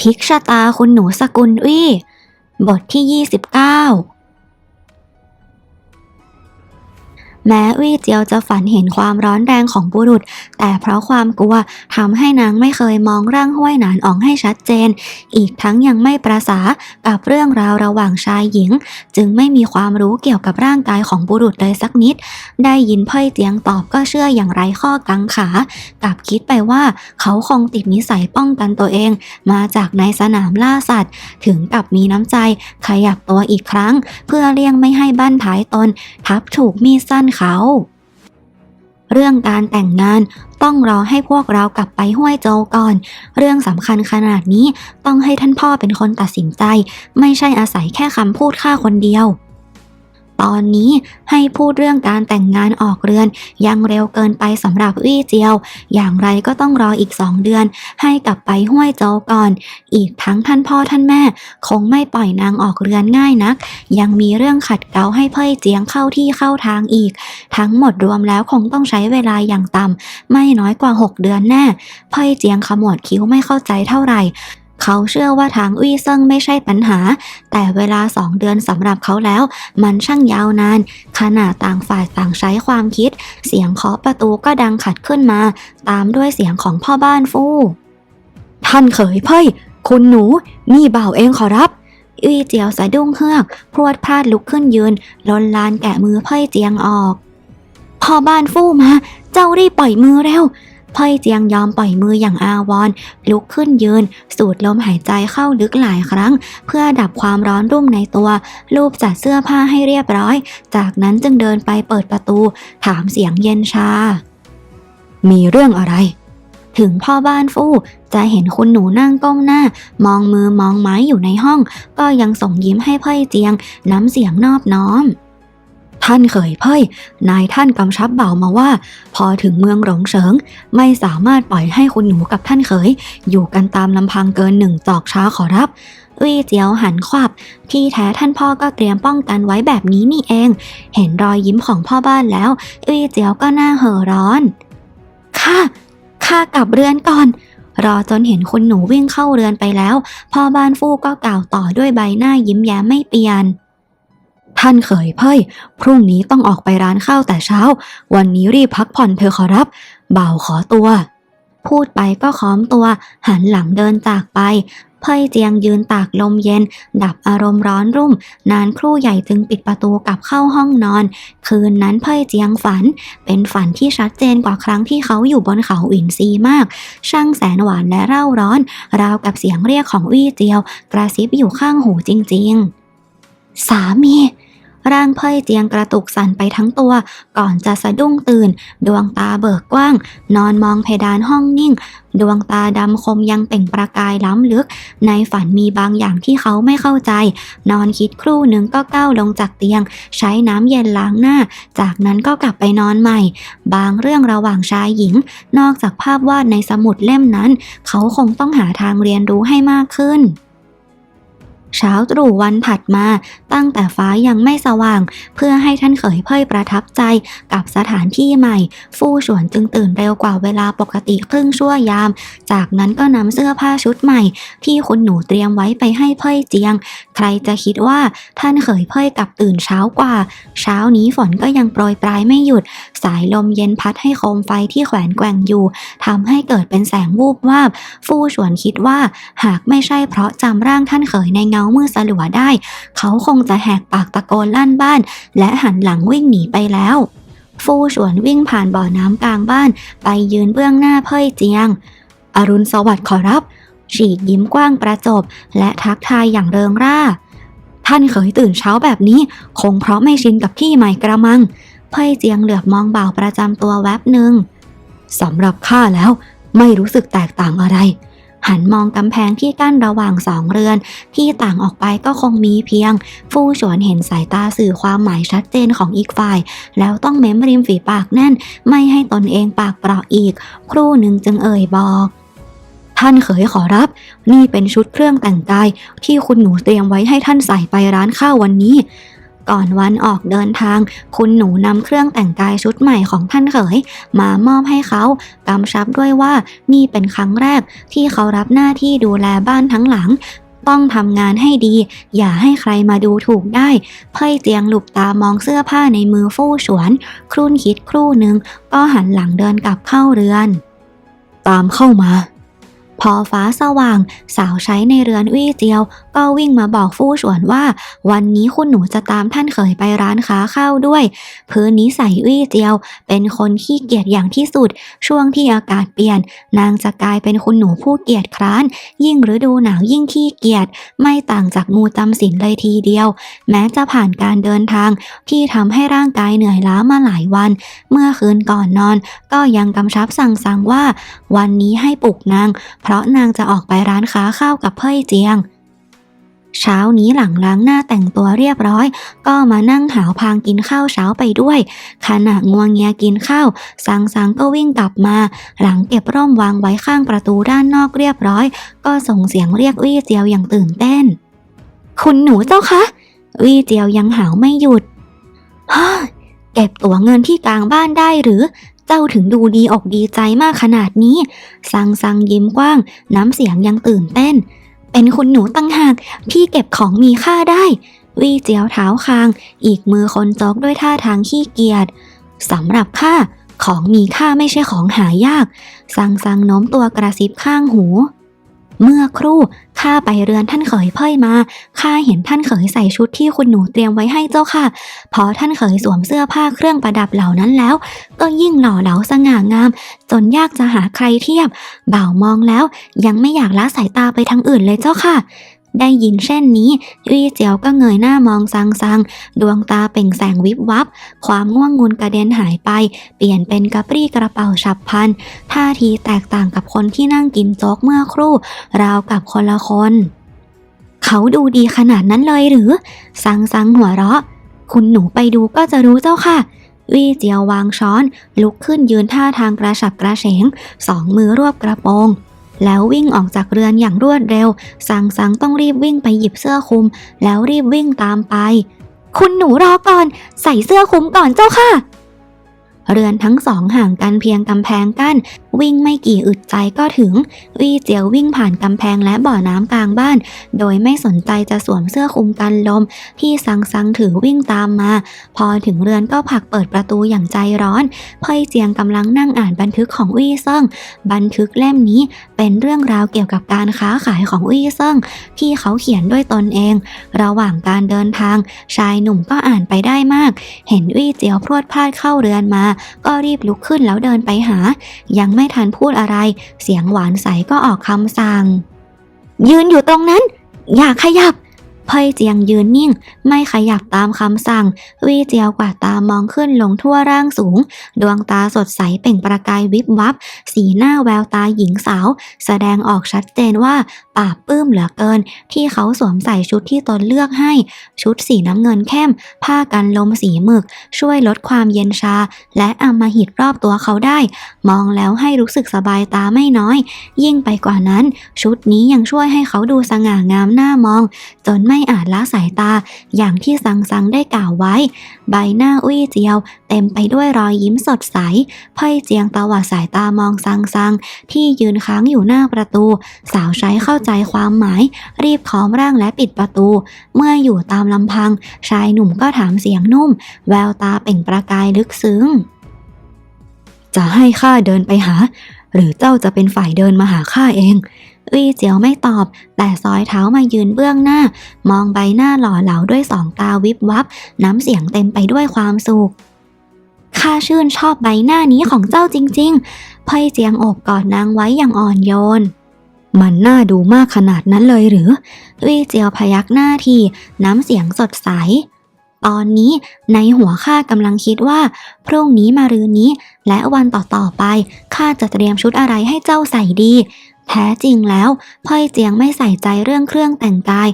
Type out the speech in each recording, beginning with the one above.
พิกชะตาคุณหนูสกุลวี่ บทที่ 29 แม้วี่เจียวจะฝันเห็นความร้อนแรงของบุรุษ แต่เพราะความกลัวทำให้นางไม่เคยมองร่างห้วยหนานอองให้ชัดเจน อีกทั้งยังไม่ประสากับเรื่องราวระหว่างชายหญิง จึงไม่มีความรู้เกี่ยวกับร่างกายของบุรุษเลยสักนิด ได้ยินเพ่ยเจียงตอบก็เชื่ออย่างไรข้อกังขากลับคิดไปว่าเขาคงติดนิสัยป้องกันตัวเอง มาจากในสนามล่าสัตว์ ถึงกับมีน้ำใจขยับตัวอีกครั้ง เพื่อเลี่ยงไม่ให้บั้นท้ายตน ทับถูกมีดสั้นเขา เรื่องการแต่งงานต้องรอให้พวกเรากลับไปห้วยโจวก่อน เรื่องสำคัญขนาดนี้ต้องให้ท่านพ่อเป็นคนตัดสินใจ ไม่ใช่อาศัยแค่คำพูดข้าคนเดียว ตอนนี้ให้พูดเรื่องการแต่งงานออกเรือน ยังเร็วเกินไปสำหรับวี่เจียว อย่างไรก็ต้องรออีกสองเดือน ให้กลับไปห้วยโจก่อน อีกทั้งท่านพ่อท่านแม่ คงไม่ปล่อยนางออกเรือนง่ายนัก ยังมีเรื่องขัดเกลาให้เพ่ยเจียงเข้าที่เข้าทางอีก ทั้งหมดรวมแล้วคงต้องใช้เวลาอย่างต่ำไม่น้อยกว่า 6 เดือนแน่เพ่ยเจียงขมวดคิ้วไม่เข้าใจเท่าไหร่ เขาเชื่อว่าทางอุ้ยเซิงไม่ใช่ปัญหา แต่เวลาสองเดือนสำหรับเขาแล้ว มันช่างยาวนาน ขณะต่างฝ่ายต่างใช้ความคิด เสียงเคาะประตูก็ดังขัดขึ้นมา ตามด้วยเสียงของพ่อบ้านฟู่ท่านเขยเพ่ยคุณหนู นี่เบ่าเองขอรับอี้เจียวสะดุ้งเฮือก พรวดพลาดลุกขึ้นยืนลนลานแกะมือเพ่ยเจียงออก พ่อบ้านฟู่มา เจ้ารีบปล่อยมือเร็ว พ่อยเจียงยอมปล่อยมืออย่างอาวรลุกขึ้นยืน สูดลมหายใจเข้าลึกหลายครั้ง เพื่อดับความร้อนรุ่มในตัวลูบจัดเสื้อผ้าให้เรียบร้อย จากนั้นจึงเดินไปเปิดประตู ถามเสียงเย็นชา มีเรื่องอะไร ถึงพ่อบ้านฟู่จะเห็นคุณหนูนั่งก้มหน้า มองมือมองไม้อยู่ในห้อง ก็ยังส่งยิ้มให้พ่อยเจียง น้ำเสียงนอบน้อม ท่านเขยเพ่ยนายท่านกำชับเบามาว่า พอถึงเมืองหลงเฉิง ไม่สามารถปล่อยให้คุณหนูกับท่านเขย อยู่กันตามลำพังเกินหนึ่งจอกช้าขอรับอุ้ยเจียวหันขวับ ที่แท้ท่านพ่อก็เตรียมป้องกันไว้แบบนี้นี่เอง เห็นรอยยิ้มของพ่อบ้านแล้วอุ้ยเจียวก็หน้าเห่อร้อนข้าข้ากลับเรือนก่อน รอจนเห็นคุณหนูวิ่งเข้าเรือนไปแล้ว พ่อบ้านฟู่ก็กล่าวต่อด้วยใบหน้ายิ้มแย้มไม่เปลี่ยน ท่านเขยเพ่ยพรุ่งนี้ต้องออกไปร้านข้าวแต่เช้า วันนี้รีบพักผ่อนเธอขอรับ เบาขอตัว พูดไปก็ค้อมตัว หันหลังเดินจากไป เพ่ยเจียงยืนตากลมเย็น ดับอารมณ์ร้อนรุ่ม นานครู่ใหญ่จึงปิดประตูกลับเข้าห้องนอน คืนนั้นเพ่ยเจียงฝัน เป็นฝันที่ชัดเจนกว่าครั้งที่เขาอยู่บนเขาอินซีมาก ช่างแสนหวานและเร่าร้อน ราวกับเสียงเรียกของวี่เจียว กระซิบอยู่ข้างหูจริง ๆ สามี ร่างเพ่ยเจียงกระตุกสั่นไปทั้งตัว ก่อนจะสะดุ้งตื่น ดวงตาเบิกกว้าง นอนมองเพดานห้องนิ่ง ดวงตาดำคมยังเปล่งประกายล้ำลึก ในฝันมีบางอย่างที่เขาไม่เข้าใจ นอนคิดครู่หนึ่งก็ก้าวลงจากเตียง ใช้น้ำเย็นล้างหน้า จากนั้นก็กลับไปนอนใหม่ บางเรื่องระหว่างชายหญิง นอกจากภาพวาดในสมุดเล่มนั้น เขาคงต้องหาทางเรียนรู้ให้มากขึ้น เช้าตรู่วันถัดมา ตั้งแต่ฟ้ายังไม่สว่าง เพื่อให้ท่านเขยเพ่ยประทับใจกับสถานที่ใหม่ ฟู่ฉวนจึงตื่นเร็วกว่าเวลาปกติครึ่งชั่วยาม จากนั้นก็นำเสื้อผ้าชุดใหม่ ที่คุณหนูเตรียมไว้ไปให้เพ่ยเจียง ใครจะคิดว่าท่านเขยเพ่ยกลับตื่นเช้ากว่า เช้านี้ฝนก็ยังโปรยปลายไม่หยุด สายลมเย็นพัดให้โคมไฟที่แขวนแกว่งอยู่ทำให้เกิดเป็นแสงวูบวาบ ฟู่ฉวนคิดว่า หากไม่ใช่เพราะจำร่างท่านเขยในเงามืดสลัวได้ เขาคงจะแหกปากตะโกนลั่นบ้าน และหันหลังวิ่งหนีไปแล้ว ฟู่ฉวนวิ่งผ่านบ่อน้ำกลางบ้าน ไปยืนเบื้องหน้าเพ่ยเจียง อรุณสวัสดิ์ขอรับ ฉีกยิ้มกว้างประจบ และทักทายอย่างเริงร่า ท่านเขยตื่นเช้าแบบนี้ คงเพราะไม่ชินกับที่ใหม่กระมัง เพ่ยเจียงเหลือบมองบ่าวประจำตัวแวบหนึ่งสำหรับข้าแล้วไม่รู้สึกแตกต่างอะไร หันมองกำแพงที่กั้นระหว่างสองเรือน ที่ต่างออกไปก็คงมีเพียง ฟู่ฉวนเห็นสายตาสื่อความหมายชัดเจนของอีกฝ่าย แล้วต้องเม้มริมฝีปากแน่น ไม่ให้ตนเองปากเปราะอีก ครู่หนึ่งจึงเอ่ยบอกท่านเขยขอรับ นี่เป็นชุดเครื่องแต่งกายที่คุณหนูเตรียมไว้ให้ท่านใส่ไปร้านข้าววันนี้ ก่อนวันออกเดินทาง คุณหนูนำเครื่องแต่งกายชุดใหม่ของท่านเขยมามอบให้เขากำชับด้วยว่านี่เป็นครั้งแรกที่เขารับหน้าที่ดูแลบ้านทั้งหลังต้องทำงานให้ดี อย่าให้ใครมาดูถูกได้ เพ่ยเจียงหลุบตามองเสื้อผ้าในมือฟู่ฉวน ครุ่นคิดครู่หนึ่งก็หันหลังเดินกลับเข้าเรือน ตามเข้ามา พอฟ้าสว่าง สาวใช้ในเรือนวี่เจียว ก็วิ่งมาบอกฟู่ฉวนว่า วันนี้คุณหนูจะตามท่านเขยไปร้านค้าข้าวด้วย พื้นนิสัยวี่เจียว เป็นคนขี้เกียจอย่างที่สุด ช่วงที่อากาศเปลี่ยน นางจะกลายเป็นคุณหนูผู้เกียจคร้าน ยิ่งฤดูหนาวยิ่งขี้เกียจไม่ต่างจากงูจำศีลเลยทีเดียว แม้จะผ่านการเดินทาง ที่ทำให้ร่างกายเหนื่อยล้ามาหลายวัน เมื่อคืนก่อนนอน ก็ยังกำชับสั่งสั่งว่า วันนี้ให้ปลุกนาง เพพราะนางจะออกไปร้านค้าข้าวกับเพ่ยเจียง เช้านี้หลังล้างหน้าแต่งตัวเรียบร้อย ก็มานั่งหาวพางกินข้าวเช้าไปด้วย ขณะงวงเงียกินข้าวสังสังก็วิ่งกลับมา หลังเก็บร่มวางไว้ข้างประตูด้านนอกเรียบร้อย ก็ส่งเสียงเรียกวี่เจียวอย่างตื่นเต้น คุณหนูเจ้าคะวี่เจียวยังหาวไม่หยุดฮ่าเก็บตั๋วเงินที่กลางบ้านได้หรือ เจ้าถึงดูดีอกดีใจมากขนาดนี้ สังสังยิ้มกว้าง น้ำเสียงยังตื่นเต้น เป็นคุณหนูตั้งหาก พี่เก็บของมีค่าได้ วี่เจียวเท้าคาง อีกมือคนจอกด้วยท่าทางขี้เกียจสำหรับข้าของมีค่าไม่ใช่ของหายาก สังสังโน้มตัวกระซิบข้างหู เมื่อครู่ข้าไปเรือนท่านเขยเพ่ยมาข้าเห็นท่านเขยใส่ชุดที่คุณหนูเตรียมไว้ให้เจ้าค่ะ พอท่านเขยสวมเสื้อผ้าเครื่องประดับเหล่านั้นแล้ว ก็ยิ่งหล่อเหลาสง่างาม จนยากจะหาใครเทียบ บ่าวมองแล้วยังไม่อยากละสายตาไปทางอื่นเลยเจ้าค่ะ ได้ยินเช่นนี้วี่เจียวก็เงยหน้ามองซังซังดวงตาเปล่งแสงวิบวับ ความง่วงงุนกระเด็นหายไป เปลี่ยนเป็นกระปรี้กระเป๋าฉับพลันท่าทีแตกต่างกับคนที่นั่งกินโจ๊กเมื่อครู่ ราวกับคนละคน เขาดูดีขนาดนั้นเลยหรือซังซังหัวเราะ คุณหนูไปดูก็จะรู้เจ้าค่ะวี่เจียววางช้อน ลุกขึ้นยืนท่าทางกระฉับกระเฉง สองมือรวบกระโปรง แล้ววิ่งออกจากเรือนอย่างรวดเร็ว สังสังต้องรีบวิ่งไปหยิบเสื้อคลุม แล้วรีบวิ่งตามไป คุณหนูรอก่อน ใส่เสื้อคลุมก่อนเจ้าค่ะ เรือนทั้งสองห่างกันเพียงกำแพงกั้น วิ่งไม่กี่อึดใจก็ถึง วี่เจียววิ่งผ่านกำแพงและบ่อน้ำกลางบ้าน โดยไม่สนใจจะสวมเสื้อคลุมกันลมที่สังสังถือวิ่งตามมา พอถึงเรือนก็ผลักเปิดประตูอย่างใจร้อน เพ่ยเจียงกำลังนั่งอ่านบันทึกของวี่เซิงบันทึกเล่มนี้เป็นเรื่องราวเกี่ยวกับการค้าขายของวี่เซิงที่เขาเขียนด้วยตนเอง ระหว่างการเดินทาง ชายหนุ่มก็อ่านไปได้มาก เห็นวี่เจียวพรวดพลาดเข้าเรือนมาก็รีบลุกขึ้นแล้วเดินไปหา ยังไม่ทันพูดอะไร เสียงหวานใสก็ออกคำสั่ง ยืนอยู่ตรงนั้น อย่าขยับ เพ่ยเจียงยืนนิ่ง ไม่ขยับตามคำสั่ง วีเจียวกวาดตามองขึ้นลงทั่วร่างสูง ดวงตาสดใสเปล่งประกายวิบวับ สีหน้าแววตาหญิงสาว แสดงออกชัดเจนว่าปาบปลื้มเหลือเกิน ที่เขาสวมใส่ชุดที่ตนเลือกให้ ชุดสีน้ำเงินเข้ม ผ้ากันลมสีหมึก ช่วยลดความเย็นชา และอำมหิตรอบตัวเขาได้ มองแล้วให้รู้สึกสบายตาไม่น้อย ยิ่งไปกว่านั้น ชุดนี้ยังช่วยให้เขาดูสง่างามหน่ามอง จนไม่ไม่อาจละสายตา อย่างที่สังสังได้กล่าวไว้ ใบหน้าอุ้ยเจียว เต็มไปด้วยรอยยิ้มสดใสเพ่ยเจียงตวัดสายตามองสังสังที่ยืนค้างอยู่หน้าประตู สาวใช้เข้าใจความหมาย รีบค้อมร่างและปิดประตู เมื่ออยู่ตามลำพัง ชายหนุ่มก็ถามเสียงนุ่ม แววตาเป่งประกายลึกซึ้ง จะให้ข้าเดินไปหา หรือเจ้าจะเป็นฝ่ายเดินมาหาข้าเอง วี่เจียวไม่ตอบ แต่ซอยเท้ามายืนเบื้องหน้า มองใบหน้าหล่อเหลาด้วยสองตาวิบวับ น้ำเสียงเต็มไปด้วยความสุขข้าชื่นชอบใบหน้านี้ของเจ้าจริงๆเพ่ยเจียงโอบกอดนางไว้อย่างอ่อนโยน มันน่าดูมากขนาดนั้นเลยหรือ วี่เจียวพยักหน้าที น้ำเสียงสดใส ตอนนี้ในหัวข้ากำลังคิดว่า พรุ่งนี้มารืนนี้ และวันต่อๆไปข้าจะเตรียมชุดอะไรให้เจ้าใส่ดี แท้จริงแล้วพ่อยเจียงไม่ใส่ใจเรื่องเครื่องแต่งกาย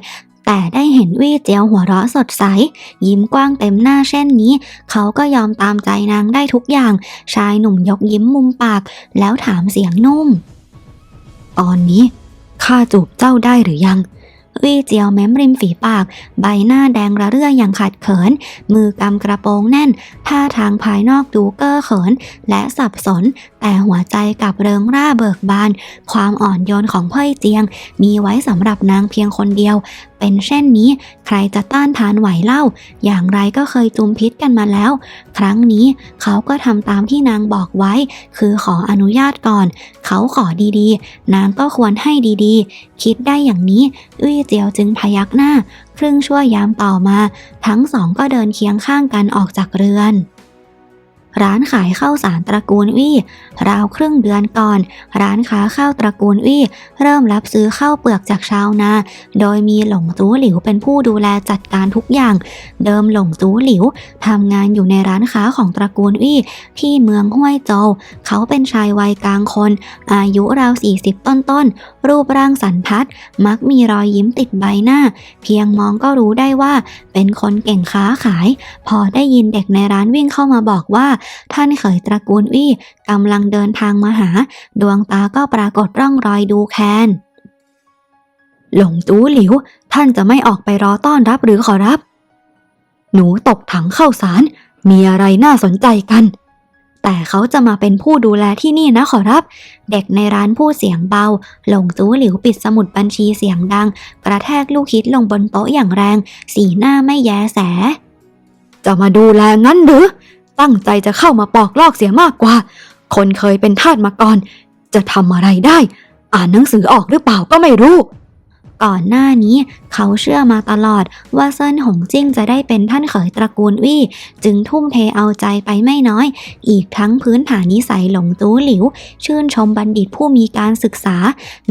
แต่ได้เห็นวี่เจียวหัวเราะสดใส ยิ้มกว้างเต็มหน้าเช่นนี้ เขาก็ยอมตามใจนางได้ทุกอย่าง ชายหนุ่มยกยิ้มมุมปาก แล้วถามเสียงนุ่ม ตอนนี้ข้าจูบเจ้าได้หรือยังวี่เจียวเม้มริมฝีปาก ใบหน้าแดงระเรื่ออย่างขัดเขิน มือกำกระโปรงแน่น ท่าทางภายนอกดูเก้อเขิน และสับสน แต่หัวใจกับเริงร่าเบิกบาน ความอ่อนโยนของเพ่ยเจียง มีไว้สำหรับนางเพียงคนเดียว เป็นเช่นนี้ ใครจะต้านทานไหวเล่า อย่างไรก็เคยจุมพิษกันมาแล้ว ครั้งนี้เขาก็ทำตามที่นางบอกไว้ คือขออนุญาตก่อน เขาขอดีๆ นางก็ควรให้ดีๆ คิดได้อย่างนี้ อุ้ยเจียวจึงพยักหน้า ครึ่งชั่วยามต่อมา ทั้งสองก็เดินเคียงข้างกันออกจากเรือน ร้านขายข้าวสารตระกูลวี่ราวครึ่งเดือนก่อน ร้านค้าข้าวตระกูลวี่เริ่มรับซื้อข้าวเปลือกจากชาวนา โดยมีหลงจูหลิวเป็นผู้ดูแลจัดการทุกอย่าง เดิมหลงจูหลิวทำงานอยู่ในร้านค้าของตระกูลวี่ที่เมืองห้วยโจวเขาเป็นชายวัยกลางคน อายุราว 40 ต้นๆ รูปร่างสันทัด มักมีรอยยิ้มติดใบหน้า เพียงมองก็รู้ได้ว่าเป็นคนเก่งค้าขาย พอได้ยินเด็กในร้านวิ่งเข้ามาบอกว่าท่านเขยตระกูลวี่กำลังเดินทางมาหา ดวงตาก็ปรากฏร่องรอยดูแค้นหลงจูหลิว ท่านจะไม่ออกไปรอต้อนรับหรือขอรับ หนูตกถังเข้าสาร มีอะไรน่าสนใจกัน แต่เขาจะมาเป็นผู้ดูแลที่นี่นะขอรับ เด็กในร้านพูดเสียงเบา หลงจูหลิวปิดสมุดบัญชีเสียงดัง กระแทกลูกคิดลงบนโต๊ะอย่างแรง สีหน้าไม่แยแส จะมาดูแลงั้นหรือ ตั้งใจจะเข้ามาปอกลอกเสียมากกว่า คนเคยเป็นทาสมาก่อน จะทำอะไรได้ อ่านหนังสือออกหรือเปล่าก็ไม่รู้ ก่อนหน้านี้เขาเชื่อมาตลอดว่าเซินหงจิ้งจะได้เป็นท่านเขยตระกูลวี่ จึงทุ่มเทเอาใจไปไม่น้อย อีกทั้งพื้นฐานนิสัยหลงจู้หลิว ชื่นชมบัณฑิตผู้มีการศึกษา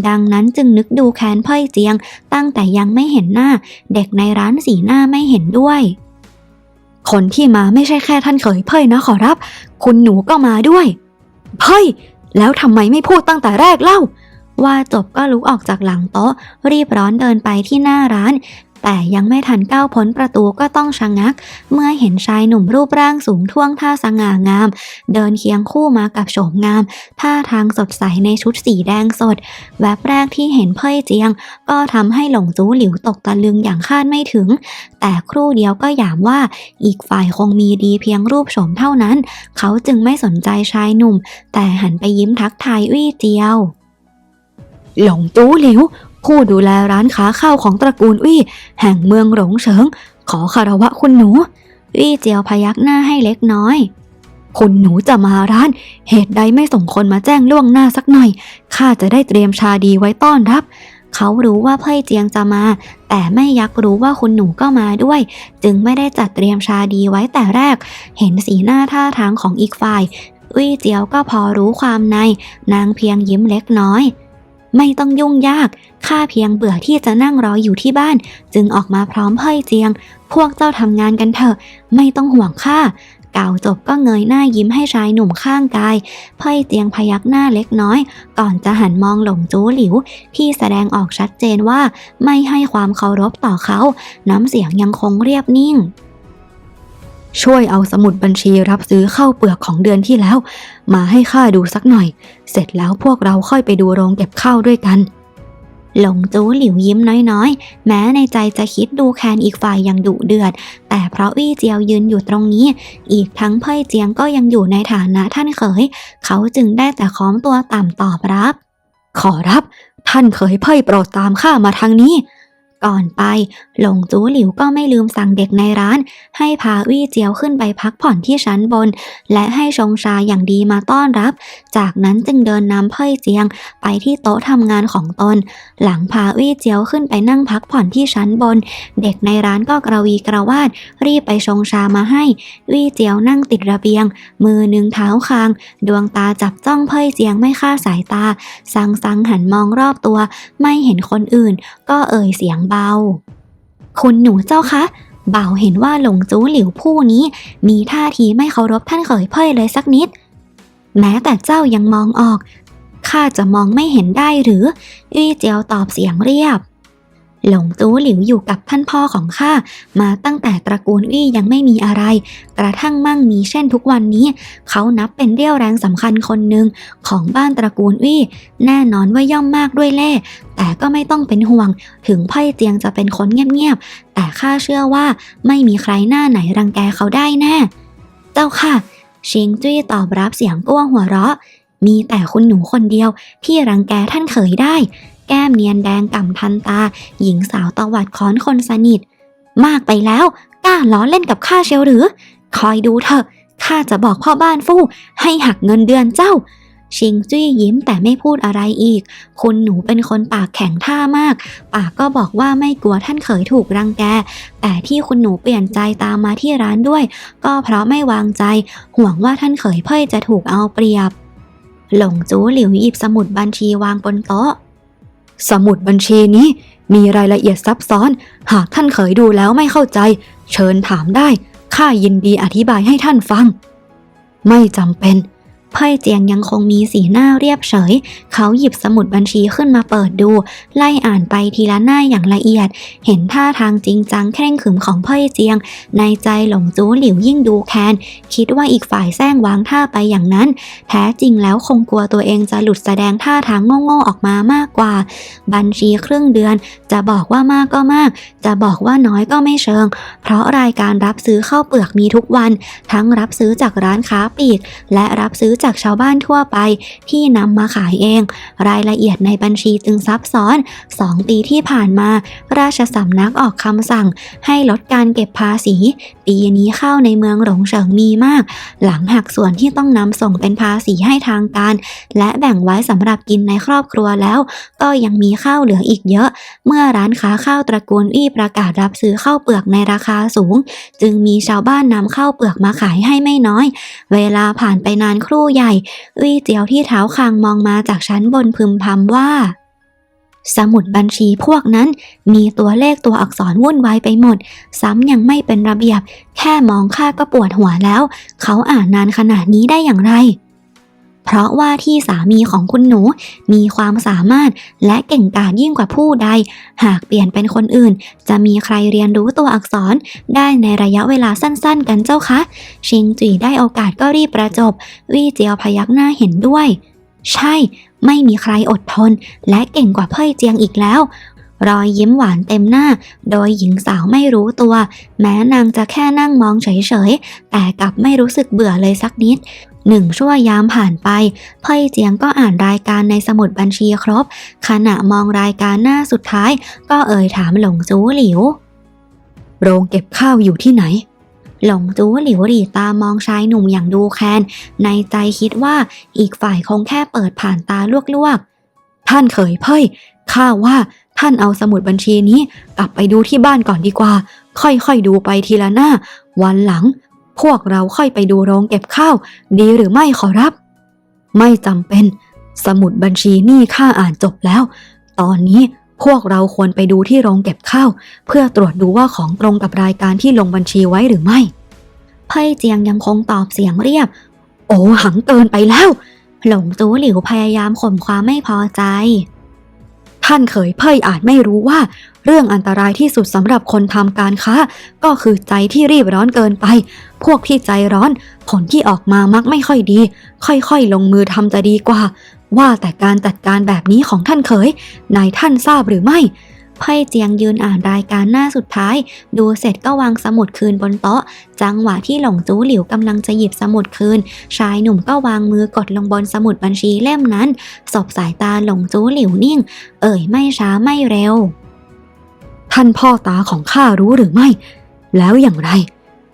ดังนั้นจึงนึกดูแค้นเพ่ยเจียง ตั้งแต่ยังไม่เห็นหน้า เด็กในร้านสีหน้าไม่เห็นด้วย คนที่มาไม่ใช่แค่ท่านเขยเพ่ยนะขอรับ คุณหนูก็มาด้วยเพ่ยแล้วทำไมไม่พูดตั้งแต่แรกเล่า ว่าจบก็ลุกออกจากหลังโต๊ะ รีบร้อนเดินไปที่หน้าร้าน แต่ยังไม่ทันก้าวพ้นประตูก็ต้องชะงัก เมื่อเห็นชายหนุ่มรูปร่างสูงท่วงท่าสง่างาม เดินเคียงคู่มากับโฉมงาม ท่าทางสดใสในชุดสีแดงสด แวบแรกที่เห็นเพ่ยเจียง ก็ทำให้หลงจู้หลิวตกตะลึงอย่างคาดไม่ถึง แต่ครู่เดียวก็ยามว่าอีกฝ่ายคงมีดีเพียงรูปโฉมเท่านั้น เขาจึงไม่สนใจชายหนุ่ม แต่หันไปยิ้มทักทายวี่เจียว หลงจู้หลิว ผู้ดูแลร้านค้าข้าวของตระกูลวี่แห่งเมืองหลงเฉิง ขอคารวะคุณหนู วี่เจียวพยักหน้าให้เล็กน้อย คุณหนูจะมาร้าน เหตุใดไม่ส่งคนมาแจ้งล่วงหน้าสักหน่อย ข้าจะได้เตรียมชาดีไว้ต้อนรับ เขารู้ว่าเพ่ยเจียงจะมา แต่ไม่ยักรู้ว่าคุณหนูก็มาด้วย จึงไม่ได้จัดเตรียมชาดีไว้แต่แรก เห็นสีหน้าท่าทางของอีกฝ่ายอุ้ยเจียวก็พอรู้ความใน นางเพียงยิ้มเล็กน้อย ไม่ต้องยุ่งยาก ข้าเพียงเบื่อที่จะนั่งรออยู่ที่บ้าน จึงออกมาพร้อมเพ่ยเจียง พวกเจ้าทำงานกันเถอะ ไม่ต้องห่วงข้า เก่าจบก็เงยหน้ายิ้มให้ชายหนุ่มข้างกาย เพ่ยเจียงพยักหน้าเล็กน้อย ก่อนจะหันมองหลงจูหลิว ที่แสดงออกชัดเจนว่า ไม่ให้ความเคารพต่อเขา น้ำเสียงยังคงเรียบนิ่ง ช่วยเอาสมุดบัญชีรับซื้อเข้าเปลือกของเดือนที่แล้ว มาให้ข้าดูสักหน่อย เสร็จแล้วพวกเราค่อยไปดูโรงเก็บข้าวด้วยกัน หลงจูหลิวยิ้มน้อยๆ แม้ในใจจะคิดดูแคนอีกฝ่ายอย่างดุเดือด แต่เพราะวี่เจียวยืนอยู่ตรงนี้ อีกทั้งเพ่ยเจียงก็ยังอยู่ในฐานะท่านเขย เขาจึงได้แต่ค้อมตัวต่ำตอบรับ ขอรับ ท่านเขยเพ่ยโปรดตามข้ามาทางนี้ ก่อนไป หลงจูหลิวก็ไม่ลืมสั่งเด็กในร้าน ให้พาวี่เจียวขึ้นไปพักผ่อนที่ชั้นบน และให้ชงชาอย่างดีมาต้อนรับ จากนั้นจึงเดินนำเพ่ยเจียง ไปที่โต๊ะทำงานของตน หลังพาวี่เจียวขึ้นไปนั่งพักผ่อนที่ชั้นบน เด็กในร้านก็กระวีกระวาด รีบไปชงชามาให้ วี่เจียวนั่งติดระเบียง มือหนึ่งเท้าคาง ดวงตาจับจ้องเพ่ยเจียงไม่ค่าสายตาสังสังหันมองรอบตัว ไม่เห็นคนอื่น ก็เอ่ยเสียงเบา คุณหนูเจ้าคะเบาเห็นว่าหลงจู้หลิวผู้นี้ มีท่าทีไม่เคารพท่านเขยเพ่ยเลยสักนิด แม้แต่เจ้ายังมองออกข้าจะมองไม่เห็นได้หรืออี้เจียวตอบเสียงเรียบ หลงจู้หลิวอยู่กับท่านพ่อของข้ามาตั้งแต่ตระกูลอี้ยังไม่มีอะไร กระทั่งมั่งมีเช่นทุกวันนี้ เขานับเป็นเรี่ยวแรงสำคัญคนหนึ่งของบ้านตระกูลอี้แน่นอนว่าย่อมมากด้วยเล่แต่ก็ไม่ต้องเป็นห่วง ถึงไพ่เจียงจะเป็นคนเงียบๆแต่ข้าเชื่อว่าไม่มีใครหน้าไหนรังแกเขาได้แน่เจ้าค่ะชิงจุ้ยตอบรับเสียงก้วงหัวเราะ มีแต่คุณหนูคนเดียวที่รังแกท่านเขยได้ แก้มเนียนแดงก่ำทันตา หญิงสาวตวัดค้อนคนสนิท มากไปแล้วกล้าล้อเล่นกับข้าเชียวหรือ คอยดูเถอะข้าจะบอกพ่อบ้านฟู่ให้หักเงินเดือนเจ้า ชิงจุ้ยยิ้มแต่ไม่พูดอะไรอีก คุณหนูเป็นคนปากแข็งท่ามาก ปากก็บอกว่าไม่กลัวท่านเขยถูกรังแก แต่ที่คุณหนูเปลี่ยนใจตามมาที่ร้านด้วย ก็เพราะไม่วางใจ ห่วงว่าท่านเขยเพ่ยจะถูกเอาเปรียบ หลงจูหลิวหยิบสมุดบัญชีวางบนโต๊ะ สมุดบัญชีนี้มีรายละเอียดซับซ้อน หากท่านเคยดูแล้วไม่เข้าใจ เชิญถามได้ ข้ายินดีอธิบายให้ท่านฟัง ไม่จำเป็น เพ่ยเจียงยังคงมีสีหน้าเรียบเฉย เขาหยิบสมุดบัญชีขึ้นมาเปิดดู ไล่อ่านไปทีละหน้าอย่างละเอียด เห็นท่าทางจริงจังเคร่งขึมของเพ่ยเจียง ในใจหลงจู้หลิวยิ่งดูแคนคิดว่าอีกฝ่ายแซงวางท่าไปอย่างนั้น แท้จริงแล้วคงกลัวตัวเองจะหลุดแสดงท่าทางโง่ๆออกมามากกว่า บัญชีครึ่งเดือน จะบอกว่ามากก็มาก จะบอกว่าน้อยก็ไม่เชิง เพราะรายการรับซื้อข้าวเปลือกมีทุกวัน ทั้งรับซื้อจากร้านค้าปลีก และรับซื้อจากชาวบ้านทั่วไปที่นำมาขายเอง รายละเอียดในบัญชีจึงซับซ้อน 2 ปีที่ผ่านมา ราชสำนักออกคำสั่ง ให้ลดการเก็บภาษี ปีนี้เข้าในเมืองหลงเฉิงมีมาก หลังหักส่วนที่ต้องนำส่งเป็นภาษีให้ทางการ และแบ่งไว้สำหรับกินในครอบครัวแล้ว ก็ยังมีข้าวเหลืออีกเยอะ เมื่อร้านค้าข้าวตระกูลอี้ประกาศรับซื้อข้าวเปลือกในราคาสูง จึงมีชาวบ้านนำข้าวเปลือกมาขายให้ไม่น้อย เวลาผ่านไปนานครู่ใหญ่ วี่เจียวที่เท้าคางมองมาจากชั้นบนพึมพำว่า สมุดบัญชีพวกนั้นมีตัวเลขตัวอักษรวุ่นวายไปหมด ซ้ำยังไม่เป็นระเบียบ แค่มองข้าก็ปวดหัวแล้ว เขาอ่านนานขนาดนี้ได้อย่างไร เพราะว่าที่สามีของคุณหนูมีความสามารถและเก่งกาจยิ่งกว่าผู้ใด หากเปลี่ยนเป็นคนอื่น จะมีใครเรียนรู้ตัวอักษรได้ในระยะเวลาสั้นๆ กันเจ้าคะ ชิงจุยได้โอกาสก็รีบประจบ วี่เจียวพยักหน้าเห็นด้วย ใช่ ไม่มีใครอดทน และเก่งกว่าเพ่ยเจียงอีกแล้วรอยยิ้มหวานเต็มหน้า โดยหญิงสาวไม่รู้ตัว แม้นางจะแค่นั่งมองเฉยๆ แต่กลับไม่รู้สึกเบื่อเลยสักนิด หนึ่งชั่วยามผ่านไปเพ่ยเจียงก็อ่านรายการในสมุดบัญชีครบ ขณะมองรายการหน้าสุดท้าย ก็เอ่ยถามหลงจูหลิว โรงเก็บข้าวอยู่ที่ไหน หลงจูหลิวหลีตามองชายหนุ่มอย่างดูแคลนในใจคิดว่าอีกฝ่ายคงแค่เปิดผ่านตาลวกๆ ท่านเขยเพ่ยข้าว่าท่านเอาสมุดบัญชีนี้กลับไปดูที่บ้านก่อนดีกว่า ค่อยๆดูไปทีละหน้า วันหลัง พวกเราค่อยไปดูโรงเก็บข้าว ดีหรือไม่ขอรับ ไม่จำเป็น สมุดบัญชีนี่ข้าอ่านจบแล้ว ตอนนี้พวกเราควรไปดูที่โรงเก็บข้าว เพื่อตรวจดูว่าของตรงกับรายการที่ลงบัญชีไว้หรือไม่ๆเพ่เจียงยังคงตอบเสียงเรียบ โอ้หังเกินไปแล้ว หลงจูหลิวพยายามข่มความไม่พอใจ ท่านเขยเพ่ยอาจไม่รู้ว่า เรื่องอันตรายที่สุดสำหรับคนทำการค้า ก็คือใจที่รีบร้อนเกินไป พวกที่ใจร้อน ผลที่ออกมามักไม่ค่อยดี ค่อยๆ ลงมือทำจะดีกว่า ว่าแต่การจัดการแบบนี้ของท่านเขยนายท่านทราบหรือไม่ พ่ยเจียงยืนอ่านรายการหน้าสุดท้าย ดูเสร็จก็วางสมุดคืนบนโต๊ะ จังหวะที่หลงจู้หลิวกำลังจะหยิบสมุดคืน ชายหนุ่มก็วางมือกดลงบนสมุดบัญชีเล่มนั้น สบสายตาหลงจู้หลิวนิ่ง เอ่ยไม่ช้าไม่เร็ว ท่านพ่อตาของข้ารู้หรือไม่ แล้วอย่างไร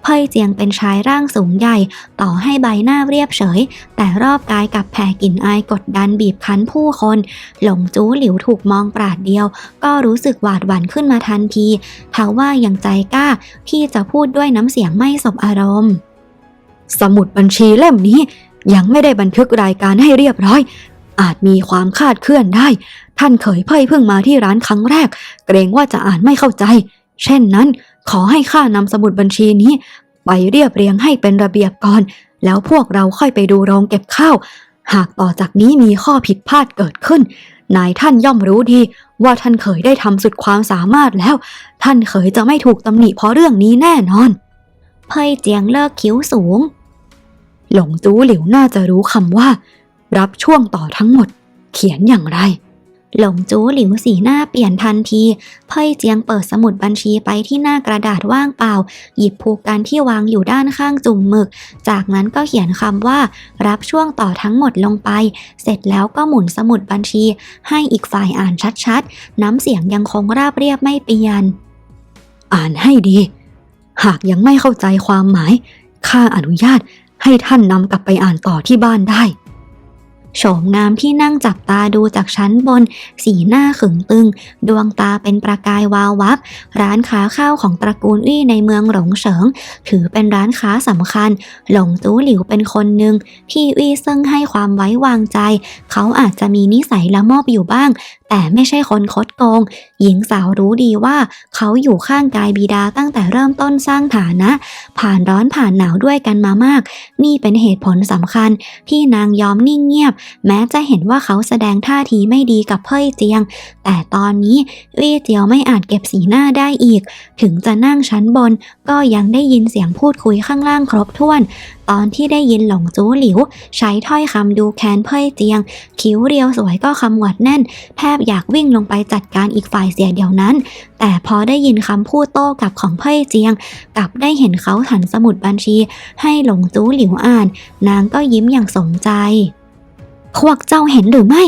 เพ่ยเจียงเป็นชายร่างสูงใหญ่ ต่อให้ใบหน้าเรียบเฉย แต่รอบกายกับแผ่กลิ่นอายกดดันบีบคั้นผู้คน หลงจู้หลิวถูกมองปราดเดียว ก็รู้สึกหวาดหวั่นขึ้นมาทันทีทว่ายังใจกล้าที่จะพูดด้วยน้ำเสียงไม่สบอารมณ์ สมุดบัญชีเล่มนี้ ยังไม่ได้บันทึกรายการให้เรียบร้อย อาจมีความคาดเคลื่อนได้ ท่านเขยเพ่ยเพิ่งมาที่ร้านครั้งแรก เกรงว่าจะอ่านไม่เข้าใจ เช่นนั้นขอให้ข้านำสมุดบัญชีนี้ ไปเรียบเรียงให้เป็นระเบียบก่อน แล้วพวกเราค่อยไปดูโรงเก็บข้าว หากต่อจากนี้มีข้อผิดพลาดเกิดขึ้น นายท่านย่อมรู้ดี ว่าท่านเขยได้ทำสุดความสามารถแล้ว ท่านเขยจะไม่ถูกตำหนิเพราะเรื่องนี้แน่นอน เพ่ยเจียงเลิกคิ้วสูง หลงจูหลิวน่าจะรู้คำว่า รับช่วงต่อทั้งหมด เขียนอย่างไร หลงจูหลิวสีหน้าเปลี่ยนทันที เพ่ยเจียงเปิดสมุดบัญชีไปที่หน้ากระดาษว่างเปล่า หยิบผูกกันที่วางอยู่ด้านข้างจุ่มหมึก จากนั้นก็เขียนคำว่า รับช่วงต่อทั้งหมดลงไป เสร็จแล้วก็หมุนสมุดบัญชี ให้อีกฝ่ายอ่านชัดๆ น้ำเสียงยังคงราบเรียบไม่เปลี่ยน อ่านให้ดี หากยังไม่เข้าใจความหมายข้าอนุญาตให้ท่านนำกลับไปอ่านต่อที่บ้านได้ โฉมงามที่นั่งจับตาดูจากชั้นบน สีหน้าขึงตึง ดวงตาเป็นประกายวาววับ ร้านค้าข้าวของตระกูลอี้ในเมืองหลงเฉิง ถือเป็นร้านค้าสำคัญ หลงจูหลิวเป็นคนหนึ่งที่อี้ซึ่งให้ความไว้วางใจ เขาอาจจะมีนิสัยละโมบอยู่บ้าง แต่ไม่ใช่คนคดโกง หญิงสาวรู้ดีว่า เขาอยู่ข้างกายบิดาตั้งแต่เริ่มต้นสร้างฐานะ ผ่านร้อนผ่านหนาวด้วยกันมามาก นี่เป็นเหตุผลสำคัญที่นางยอมนิ่งเงียบแม้จะเห็นว่าเขาแสดงท่าทีไม่ดีกับเพ่ยเจียง แต่ตอนนี้วี่เจียวไม่อาจเก็บสีหน้าได้อีก ถึงจะนั่งชั้นบน ก็ยังได้ยินเสียงพูดคุยข้างล่างครบถ้วน ตอนที่ได้ยินหลงจู้หลิว ใช้ถ้อยคำดูแคนเพ่ยเจียง คิ้วเรียวสวยก็คำหวัดแน่น แทบอยากวิ่งลงไปจัดการอีกฝ่ายเสียเดียวนั้น แต่พอได้ยินคำพูดโต้กลับของเพ่ยเจียง กลับได้เห็นเขาหันสมุดบัญชี ให้หลงจู้หลิวอ่าน นางก็ยิ้มอย่างสมใจ พวกเจ้าเห็นหรือไม่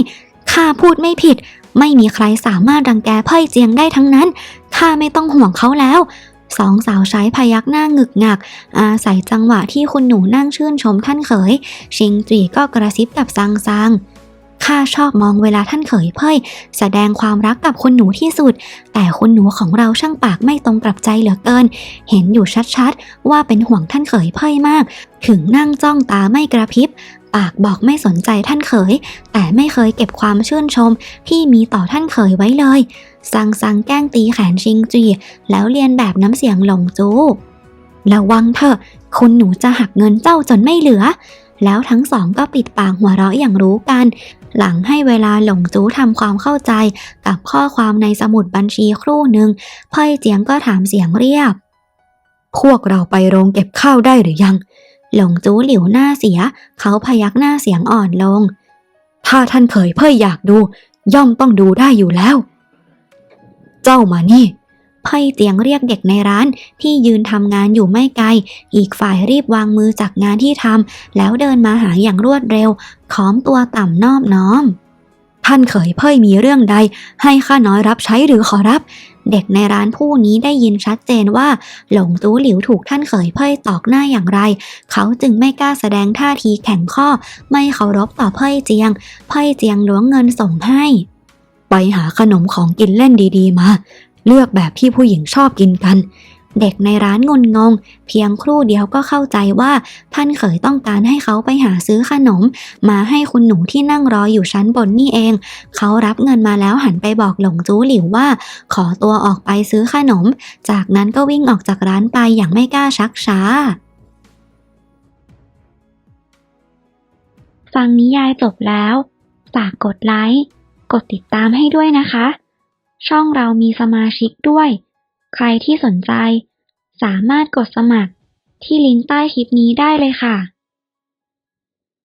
ข้าพูดไม่ผิด ไม่มีใครสามารถรังแกเพ่ยเจียงได้ทั้งนั้น ข้าไม่ต้องห่วงเขาแล้ว สองสาวใช้พยักหน้างึกงัก อาศัยจังหวะที่คุณหนูนั่งชื่นชมท่านเขย ชิงจีก็กระซิบกับซังซัง ข้าชอบมองเวลาท่านเขยเพ่ยแสดงความรักกับคุณหนูที่สุด แต่คุณหนูของเราช่างปากไม่ตรงกับใจเหลือเกิน เห็นอยู่ชัดๆ ว่าเป็นห่วงท่านเขยเพ่ยมาก ถึงนั่งจ้องตาไม่กระพริบปากบอกไม่สนใจท่านเขย แต่ไม่เคยเก็บความชื่นชม ที่มีต่อท่านเขยไว้เลยซังซังแกล้งตีแขนชิงจี แล้วเรียนแบบน้ำเสียงหลงจูระวังเถอะ คุณหนูจะหักเงินเจ้าจนไม่เหลือ แล้วทั้งสองก็ปิดปากหัวเราะอย่างรู้กัน หลังให้เวลาหลงจูทำความเข้าใจกับข้อความในสมุดบัญชีครู่หนึ่งเพ่ยเจียงก็ถามเสียงเรียบ พวกเราไปโรงเก็บข้าวได้หรือยัง หลงจูหลิวหน้าเสีย เขาพยักหน้าเสียงอ่อนลง ถ้าท่านเขยเพ่ยอยากดู ย่อมต้องดูได้อยู่แล้ว เจ้ามานี่ เพ่ยเตียงเรียกเด็กในร้านที่ยืนทำงานอยู่ไม่ไกล อีกฝ่ายรีบวางมือจากงานที่ทำแล้วเดินมาหาอย่างรวดเร็วค้อมตัวต่ำนอบน้อม ท่านเขยเพ่ยมีเรื่องใด ให้ข้าน้อยรับใช้หรือขอรับ เด็กในร้านผู้นี้ได้ยินชัดเจนว่า หลงจูหลิวถูกท่านเขยเพ่ยตอกหน้าอย่างไร เขาจึงไม่กล้าแสดงท่าทีแข็งข้อ ไม่เคารพต่อเพ่ยเจียง เพ่ยเจียงล้วงเงินส่งให้ไปหาขนมของกินเล่นดีๆมา เลือกแบบที่ผู้หญิงชอบกินกัน เด็กในร้านงนงง เพียงครู่เดียวก็เข้าใจว่าท่านเขยต้องการให้เขาไปหาซื้อขนม มาให้คุณหนูที่นั่งรออยู่ชั้นบนนี่เอง เขารับเงินมาแล้วหันไปบอกหลงจูหลิวว่า ขอตัวออกไปซื้อขนม จากนั้นก็วิ่งออกจากร้านไปอย่างไม่กล้าชักช้าฟังนิยายจบแล้ว ฝากกดไลค์ กดติดตามให้ด้วยนะคะ ช่องเรามีสมาชิกด้วย ใครที่สนใจ สามารถกดสมัครที่ลิงก์ใต้คลิปนี้ได้เลยค่ะ